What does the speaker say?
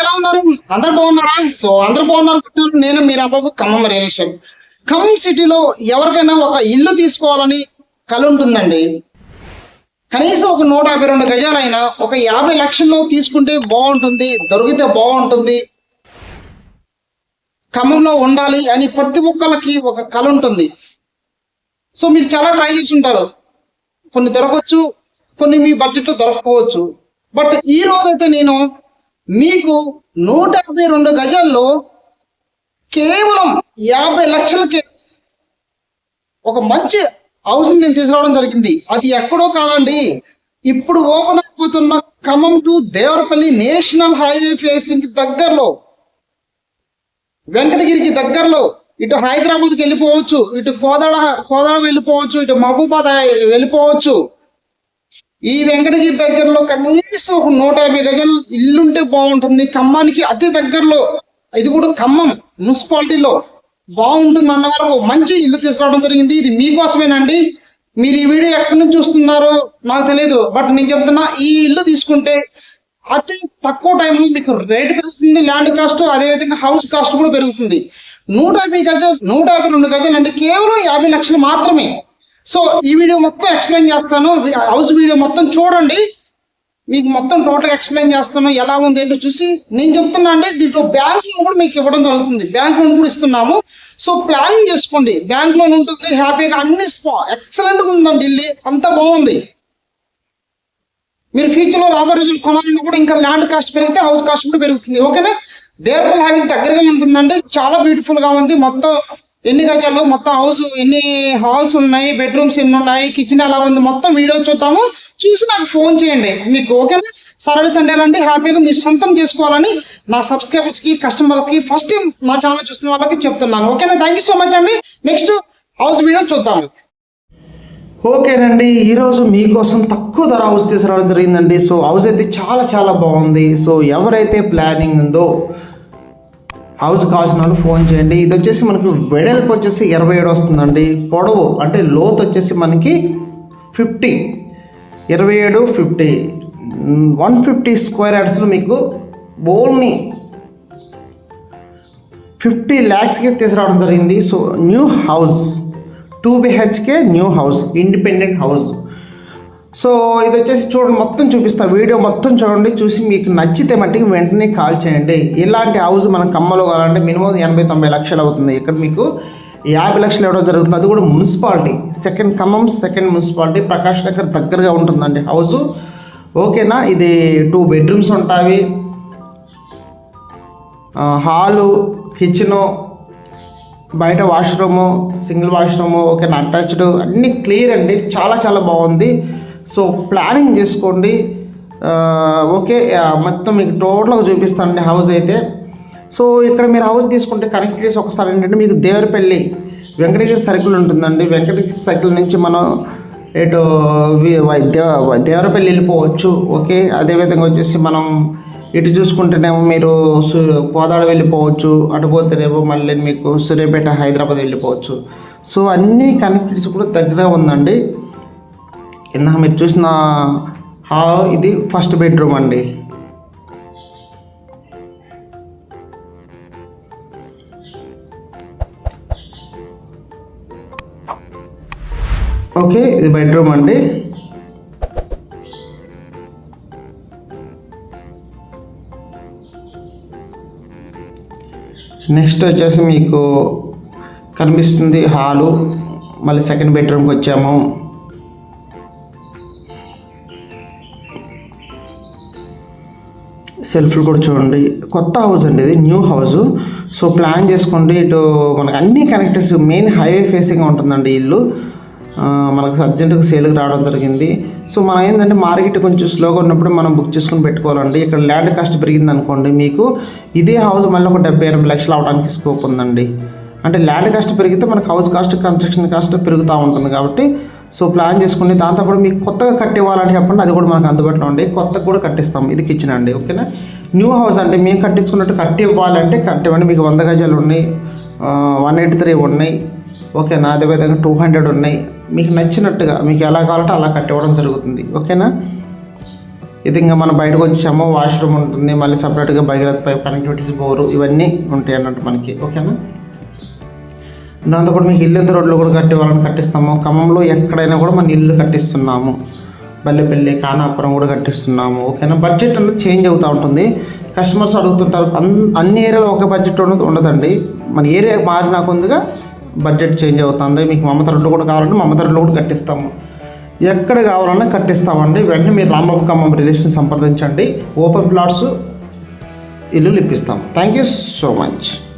ఎలా ఉన్నారు? అందరు బాగున్నారా? సో అందరు బాగున్నారు నేను మీరు అబ్బాబు ఖమ్మం రియల్ ఖమ్మం సిటీలో ఎవరికైనా ఒక ఇల్లు తీసుకోవాలని కళ ఉంటుందండి. కనీసం ఒక నూట యాభై రెండు గజాలైనా ఒక యాభై లక్షల్లో తీసుకుంటే బాగుంటుంది దొరికితే బాగుంటుంది. ఖమ్మంలో ఉండాలి అని ప్రతి ఒక్కరికి ఒక కళ ఉంటుంది. సో మీరు చాలా ట్రై చేసి ఉంటారు. కొన్ని దొరకవచ్చు కొన్ని మీ బడ్జెట్లో దొరకకపోవచ్చు బట్ ఈ రోజైతే నేను మీకు నూట యాభై రెండు గజాల్లో కేవలం యాభై లక్షలకి ఒక మంచి హౌస్ని నేను తీసుకురావడం జరిగింది. అది ఎక్కడో కాదండి. ఇప్పుడు ఓపెన్ అయిపోతున్న Khammam to Devarapalli national highway facing దగ్గరలో వెంకటగిరికి దగ్గరలో ఇటు హైదరాబాద్కి వెళ్ళిపోవచ్చు ఇటు కోదాడ కోదాడ వెళ్ళిపోవచ్చు ఇటు మహబూబాద్ వెళ్ళిపోవచ్చు. ఈ వెంకటగిరి దగ్గరలో కనీసం ఒక నూట యాభై గజలు ఇల్లుంటే బాగుంటుంది. ఖమ్మానికి అతి దగ్గరలో. ఇది కూడా ఖమ్మం మున్సిపాలిటీలో. బాగుంటుంది అన్న వరకు మంచి ఇల్లు తీసుకురావడం జరిగింది. ఇది మీకోసమేనండి మీరు ఈ వీడియో ఎక్కడి నుంచి చూస్తున్నారో నాకు తెలియదు బట్ నేను చెప్తున్నా ఈ ఇల్లు తీసుకుంటే అతి తక్కువ టైంలో మీకు రేట్ పెరుగుతుంది ల్యాండ్ కాస్ట్ అదేవిధంగా హౌస్ కాస్ట్ కూడా పెరుగుతుంది. నూట యాభై గజాలు నూట యాభై రెండు గజాలు అంటే కేవలం యాభై లక్షలు మాత్రమే. సో ఈ వీడియో మొత్తం ఎక్స్ప్లెయిన్ చేస్తాను. హౌస్ వీడియో మొత్తం చూడండి. మీకు మొత్తం టోటల్ ఎక్స్ప్లెయిన్ చేస్తాను. ఎలా ఉంది ఏంటో చూసి. నేను చెప్తున్నా అంటే దీంట్లో బ్యాంక్ లోన్ కూడా మీకు ఇవ్వడం జరుగుతుంది. బ్యాంక్ లోన్ కూడా ఇస్తున్నాము. సో ప్లానింగ్ చేసుకోండి. బ్యాంక్ లోన్ ఉంటుంది హ్యాపీగా అన్ని స్పా ఎక్సలెంట్గా ఉందండి ఇల్లు. అంతా బాగుంది. మీరు ఫ్యూచర్లో రాబోయే రోజులు కొనాలన్నా కూడా ఇంకా ల్యాండ్ కాస్ట్ పెరిగితే హౌస్ కాస్ట్ కూడా పెరుగుతుంది. ఓకేనా? దేవపల్ హైవేకి దగ్గరగా ఉంటుందండి. చాలా బ్యూటిఫుల్గా ఉంది. మొత్తం ఎన్ని గజాలు? మొత్తం హౌస్ ఎన్ని హాల్స్ ఉన్నాయి? బెడ్రూమ్స్ ఎన్ని ఉన్నాయి? కిచెన్ ఎలా ఉంది? మొత్తం వీడియో చూద్దాము. చూసి నాకు ఫోన్ చేయండి. మీకు ఓకేనా సాటర్డే సండే రండి హ్యాపీగా మీ సొంతం చేసుకోవాలని నా సబ్స్క్రైబర్స్కి కస్టమర్స్కి ఫస్ట్ టైం నా ఛానల్ చూసిన వాళ్ళకి చెప్తున్నాను. ఓకేనా థ్యాంక్ యూ సో మచ్ అండి. నెక్స్ట్ హౌస్ వీడియో చూద్దాము. ఓకేనండి ఈరోజు మీకోసం తక్కువ ధర హౌస్ తీసుకురావడం జరిగిందండి. సో హౌస్ అయితే చాలా చాలా బాగుంది. సో ఎవరైతే ప్లానింగ్ ఉందో హౌస్ కావాల్సిన వాళ్ళు ఫోన్ చేయండి. ఇది వచ్చేసి మనకు వెడల్పు వచ్చేసి ఇరవై ఏడు వస్తుందండి. పొడవు అంటే లోత్ వచ్చేసి మనకి ఫిఫ్టీ. ఇరవై ఏడు ఫిఫ్టీ. వన్ ఫిఫ్టీ స్క్వేర్ యార్డ్స్లో మీకు బోల్ని ఫిఫ్టీ ల్యాక్స్కి తీసుకురావడం జరిగింది. So new house. Two BHK new house. Independent house. So ఇది వచ్చేసి చూడండి మొత్తం చూపిస్తా. వీడియో మొత్తం చూడండి చూసి మీకు నచ్చితే మట్టికి వెంటనే కాల్ చేయండి. ఇలాంటి హౌస్ మనం కమ్మలో కావాలంటే మినిమం ఎనభై తొంభై లక్షలు అవుతుంది. ఇక్కడ మీకు యాభై లక్షలు ఇవ్వడం జరుగుతుంది. అది కూడా municipality. Second Khammam second municipality. Prakash Nagar దగ్గరగా ఉంటుందండి హౌస్. ఓకేనా? ఇది టూ బెడ్రూమ్స్ ఉంటాయి. హాలు కిచెను బయట వాష్రూము సింగిల్ వాష్రూము ఓకేనా? అటాచ్డ్ అన్నీ క్లియర్ అండి. చాలా చాలా బాగుంది. సో ప్లానింగ్ చేసుకోండి. ఓకే మొత్తం మీకు టోటల్గా చూపిస్తానండి హౌస్ అయితే. సో ఇక్కడ మీరు హౌస్ తీసుకుంటే కనెక్టివిటీస్ ఒకసారి ఏంటంటే మీకు దేవరపల్లి వెంకటగిరి సర్కిల్ ఉంటుందండి. వెంకటగిరి సర్కిల్ నుంచి మనం ఇటు వై- దేవ దేవరపల్లి వెళ్ళిపోవచ్చు. ఓకే అదేవిధంగా వచ్చేసి మనం ఇటు చూసుకుంటేనేమో మీరు కోదాడ వెళ్ళిపోవచ్చు. అటు పోతేనేమో మళ్ళీ మీకు సూర్యాపేట హైదరాబాద్ వెళ్ళిపోవచ్చు. సో అన్ని కనెక్టివిటీస్ కూడా దగ్గర ఉందండి. ఇందాక మీరు చూసిన హా ఇది ఫస్ట్ బెడ్రూమ్ అండి. ఓకే ఇది బెడ్రూమ్ అండి. నెక్స్ట్ వచ్చేసి మీకు కనిపిస్తుంది హాలు. మళ్ళీ సెకండ్ బెడ్రూమ్కి వచ్చాము. సెల్ఫ్లు కూడా చూడండి. కొత్త హౌస్ అండి ఇది న్యూ హౌస్. సో ప్లాన్ చేసుకోండి. ఇటు మనకు అన్ని కనెక్టర్స్ మెయిన్ హైవే ఫేసింగ్ ఉంటుందండి ఇల్లు. మనకు అర్జెంటుగా సేల్కి రావడం జరిగింది. సో మనం ఏంటంటే మార్కెట్ కొంచెం స్లోగా ఉన్నప్పుడు మనం బుక్ చేసుకుని పెట్టుకోవాలండి. ఇక్కడ ల్యాండ్ కాస్ట్ పెరిగింది అనుకోండి మీకు ఇదే హౌస్ మళ్ళీ ఒక డెబ్బై ఎనభై లక్షలు అవడానికి స్కోప్ ఉందండి. అంటే ల్యాండ్ కాస్ట్ పెరిగితే మనకు హౌస్ కాస్ట్ కన్స్ట్రక్షన్ కాస్ట్ పెరుగుతూ ఉంటుంది కాబట్టి సో ప్లాన్ చేసుకుని దాంతోపాటు మీకు కొత్తగా కట్టివ్వాలని చెప్పండి అది కూడా మనకు అందుబాటులో ఉండే. కొత్తగా కూడా కట్టిస్తాం ఇది కిచెన్ అండి ఓకేనా? న్యూ హౌస్ అంటే మేము కట్టించుకున్నట్టు కట్టి ఇవ్వాలంటే కట్టివ్వండి మీకు వంద గజాలు ఉన్నాయి వన్ ఎయిటీ త్రీ ఉన్నాయి ఓకేనా? అదేవిధంగా టూ హండ్రెడ్ ఉన్నాయి. మీకు నచ్చినట్టుగా మీకు ఎలా కావాలంటే అలా కట్టివ్వడం జరుగుతుంది ఓకేనా? ఇది ఇంకా మనం బయటకు వచ్చామో వాష్రూమ్ ఉంటుంది మళ్ళీ సపరేట్గా భగీరథ పైప్ కనెక్టివిటీస్ బోరు ఇవన్నీ ఉంటాయి అన్నట్టు మనకి ఓకేనా? దాంతోపాటు మీకు ఇల్లు ఎంత రోడ్లు కూడా కట్టి కట్టిస్తాము. ఖమ్మంలో ఎక్కడైనా కూడా మన ఇల్లు కట్టిస్తున్నాము. బల్లెపల్లి కానాపురం కూడా కట్టిస్తున్నాము. ఓకేనా? బడ్జెట్ అనేది చేంజ్ అవుతూ ఉంటుంది. కస్టమర్స్ అడుగుతుంటారు అన్- అన్ని ఏరియాలో ఒక బడ్జెట్ ఉండదు ఉండదండి. మన ఏరియా మారినా కొద్దిగా బడ్జెట్ చేంజ్ అవుతుంది. మీకు మమత రోడ్లు కూడా కావాలంటే మమత రోడ్లు కూడా కట్టిస్తాము. ఎక్కడ కావాలన్నా కట్టిస్తామండి. వెంటనే మీరు రాంబాబు ఖమ్మం రిలేషన్ సంప్రదించండి. ఓపెన్ ప్లాట్స్ ఇల్లు ఇప్పిస్తాం థ్యాంక్ యూ సో మచ్.